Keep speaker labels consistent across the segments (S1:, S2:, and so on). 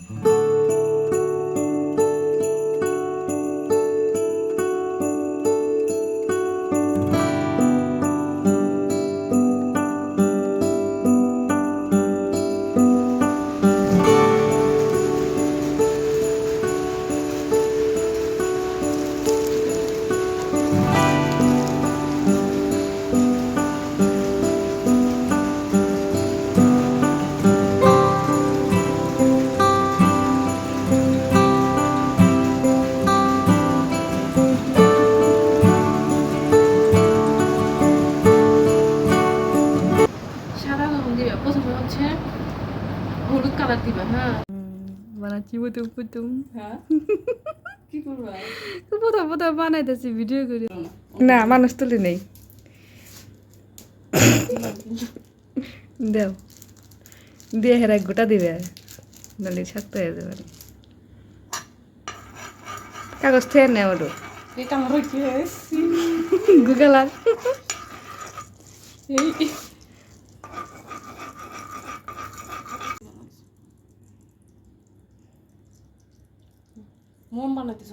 S1: সাদা প্রথমে হচ্ছে হলুদ কালার দিবে হ্যাঁ।
S2: বানাচ্ছি পুতুম পুতুম।
S1: হ্যাঁ? কি করবা?
S2: প্রথম প্রথম বানাইতেছি ভিডিও করে। না মানুষ তুলি নেই। দেও। দিয়ে হেরা গোটা দিবে। নালে শক্ত হয়ে যাবে। কাগজ থেকে নেও ওটো
S1: এটা আমার কি হয়েছে?
S2: গুগল আর।
S1: এই বানাইতেছ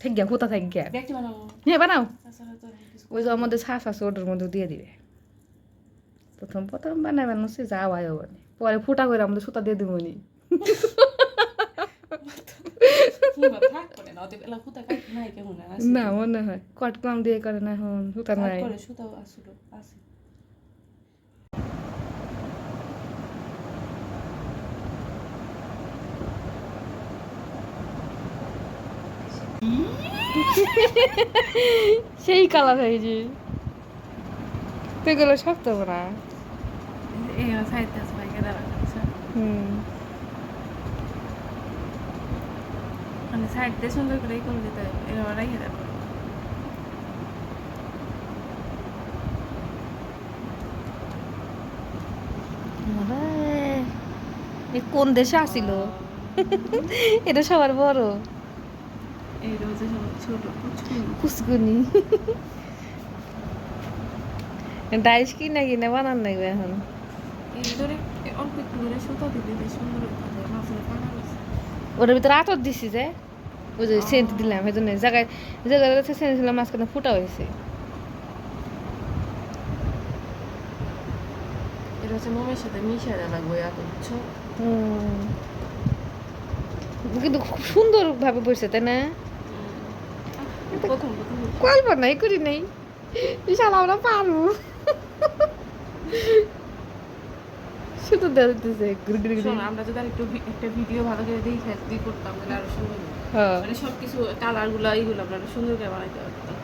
S2: গিয়া থাক গিয়া
S1: দেখতে বানাবো
S2: হ্যাঁ বানাও ওই যে আমাদের শ্বাস আছে ওটার মধ্যে দিয়ে দিবে প্রথম প্রথম বানাই বানাচ্ছি যা হয় হবনি পরে ফুটা করে আমাদের সুতা দিয়ে দিব নি
S1: সুতা
S2: মনে হয় কট কম দিয়ে করে না এখন সুতা নাই
S1: করে সুতাও আসলো
S2: সেই কালার হয়েছে তো এগুলো শক্ত না হুম।
S1: মানে সাইড দিয়ে সুন্দর করে করে দিতে হবে এরকম রেখে দেবো
S2: কোন দেশে আসিল? এটা সবার বড়।
S1: এই রোজে ছোট কুচকুনি
S2: পুষ্কুনি ডাইস কিনা কিনা বানান লাগবে এখন
S1: অল্প একটু করে সুতো দিলে বেশ সুন্দর হতো মাঝে কানা গেছে
S2: ওটার ভিতরে আতর দিছি যে ওই যে সেন্ট দিলাম সেই জন্য জায়গায় জায়গায় সেন্ট দিলাম মাঝখানে ফুটা হয়েছে
S1: এটা হচ্ছে মোমের সাথে মিশিয়ে দেওয়া লাগবে এত বুঝছ
S2: কিন্তু খুব সুন্দর ভাবে বসে তাই না কল্পনাই করি নাই। বিশাল আমরা পারব। শুধু দেখতেছে
S1: আমরা যদি আর একটু ভিডিও ভালো করে দেখে দিয়ে করতাম তাহলে আরও সুন্দর।
S2: হ্যাঁ।
S1: মানে সব কিছু কালারগুলো এইগুলো আমরা আরও সুন্দর করে বানাইতে পারতাম।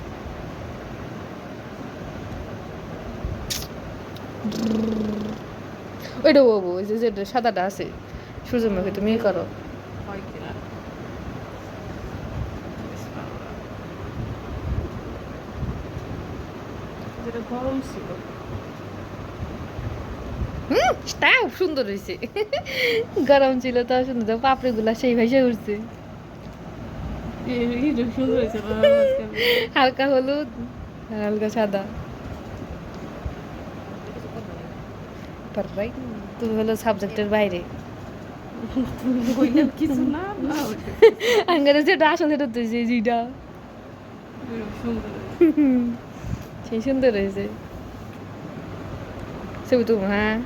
S2: ওইটা বাবু ওই যে যেটা সাদাটা আছে সূর্যমুখী তুমি করো।
S1: হয় কিনা বেশ ভালো লাগে। যেটা গরম ছিল
S2: হুম তাও সুন্দর হয়েছে গরম ছিল তাও সুন্দর পাপড়ি গুলা সেই ভাইসে উঠছে। হালকা হলুদ হালকা সাদা। পারবাই তুমি হলো সাবজেক্টের বাইরে।
S1: কিছু না
S2: আঙ্গারে যেটা আসলে এটা তুই যেটা
S1: সুন্দর।
S2: সেই সুন্দর হয়েছে ছবি তুমি হ্যাঁ